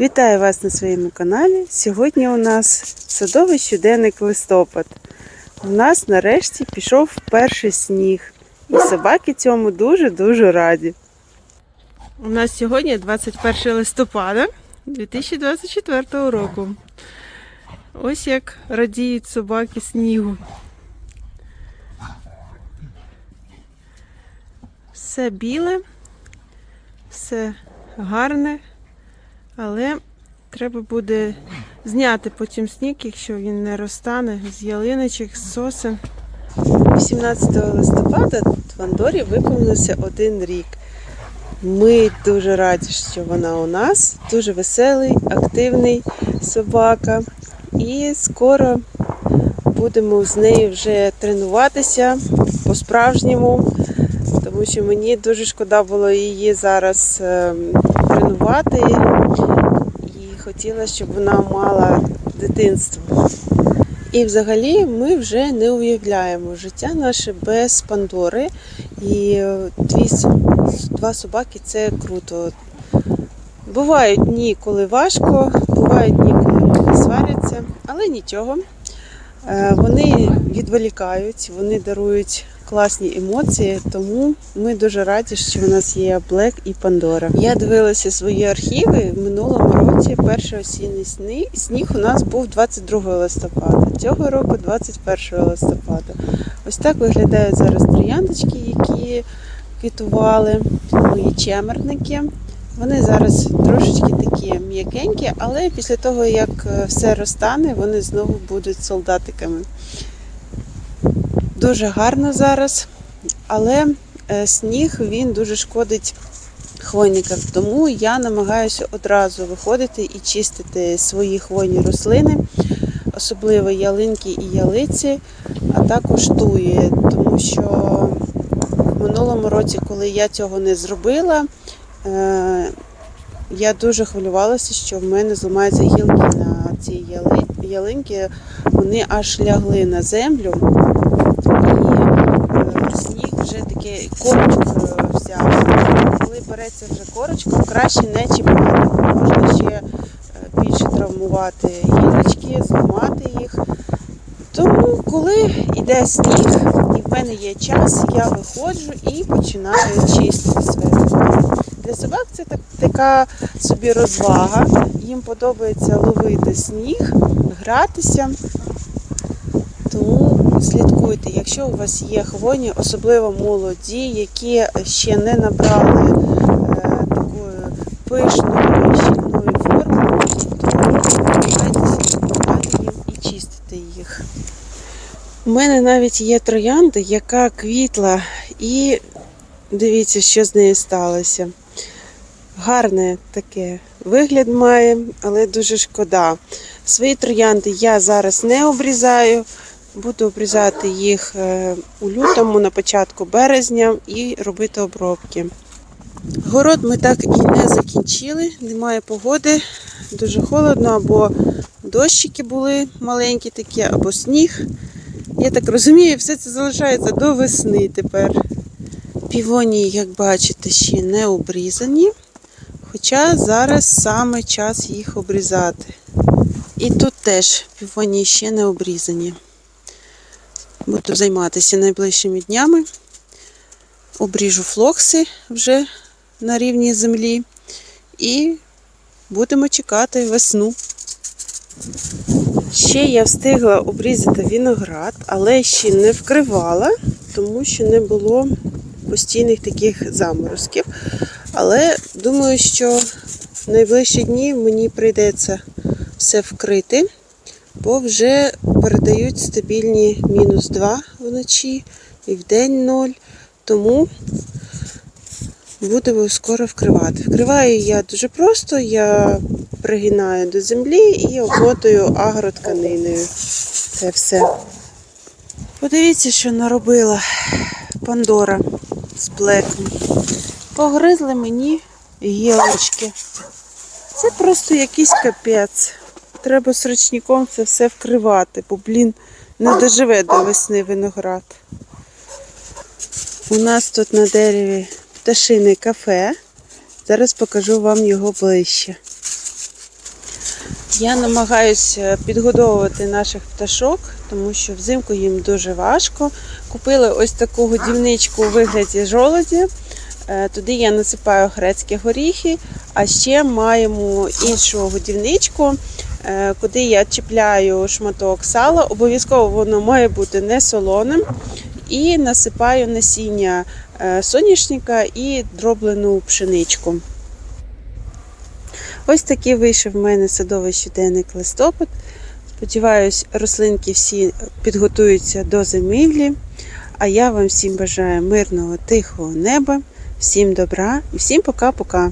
Вітаю вас на своєму каналі. Сьогодні у нас садовий щоденник листопад. У нас нарешті пішов перший сніг. І собаки цьому дуже-дуже раді. У нас сьогодні 21 листопада 2024 року. Ось як радіють собаки снігу. Все біле, все гарне, але треба буде зняти потім сніг, якщо він не розтане з ялиночок, з сосен. 18 листопада Твандорі виповнився один рік. Ми дуже раді, що вона у нас. Дуже веселий, активний собака. І скоро будемо з нею вже тренуватися по-справжньому, тому що мені дуже шкода було її зараз ем, тренувати. Хотіла, щоб вона мала дитинство. І взагалі ми вже не уявляємо життя наше без Пандори. І е, дві, два собаки це круто. Бувають дні, коли важко, бувають дні, коли вони сваряться, але нічого. Е, Вони відволікають, вони дарують класні емоції, тому ми дуже раді, що у нас є Блек і Пандора. Я дивилася свої архіви в минулому році. Перший осінній сни- сніг у нас був 22 листопада, цього року 21 листопада. Ось так виглядають зараз трояндочки, які квітували, мої чемерники. Вони зараз трошечки такі м'якенькі, але після того, як е, все розтане, вони знову будуть солдатиками. Дуже гарно зараз, але е, сніг він дуже шкодить хвойникам. Тому я намагаюся одразу виходити і чистити свої хвойні рослини, особливо ялинки і ялиці, а також туї, тому що в минулому році, коли я цього не зробила, е, я дуже хвилювалася, що в мене зламаються гілки на цій яли- ялинки. Вони аж лягли на землю. Такий корочку е, взяв. Коли береться вже корочка, краще не чіпати. Можна ще е, більше травмувати гілочки, зламати їх. Тому, коли йде сніг, і в мене є час, я виходжу і починаю чистити своє. Для собак це так, така собі розвага. Їм подобається ловити сніг, гратися. Слідкуйте, якщо у вас є хвойні, особливо молоді, які ще не набрали е, такої пишної щільної форми, то їм і чистити їх. У мене навіть є троянда, яка квітла, і дивіться, що з нею сталося. Гарне таке вигляд має, але дуже шкода. Свої троянди я зараз не обрізаю. Буду обрізати їх е, у лютому, на початку березня і робити обробки. Город ми так і не закінчили, немає погоди, дуже холодно, або дощики були маленькі такі, або сніг. Я так розумію, все це залишається до весни тепер. Півонії, як бачите, ще не обрізані. Хоча зараз саме час їх обрізати. І тут теж півонії ще не обрізані. Буду займатися найближчими днями. Обріжу флокси вже на рівні землі. І будемо чекати весну. Ще я встигла обрізати виноград, але ще не вкривала, тому що не було постійних таких заморозків. Але думаю, що в найближчі дні мені прийдеться все вкрити, бо вже передають стабільні мінус 2 вночі і в день 0. Тому буду скоро вкривати. Вкриваю я дуже просто, я пригинаю до землі і обмотую агротканиною. Це все. Подивіться, що наробила Пандора з блеком. Погризли мені гілочки. Це просто якийсь капець. Треба срочником це все вкривати, бо, блін, не доживе до весни виноград. У нас тут на дереві пташине кафе. Зараз покажу вам його ближче. Я намагаюся підгодовувати наших пташок, тому що взимку їм дуже важко. Купили ось таку годівничку у вигляді жолоді. Е, Туди я насипаю грецькі горіхи, а ще маємо іншу годівничку, куди я чіпляю шматок сала. Обов'язково воно має бути не солоним. І насипаю насіння е, соняшника і дроблену пшеничку. Ось такий вийшов в мене садовий щоденник листопад. Сподіваюсь, рослинки всі підготуються до зимівлі. А я вам всім бажаю мирного, тихого неба, всім добра і всім пока-пока.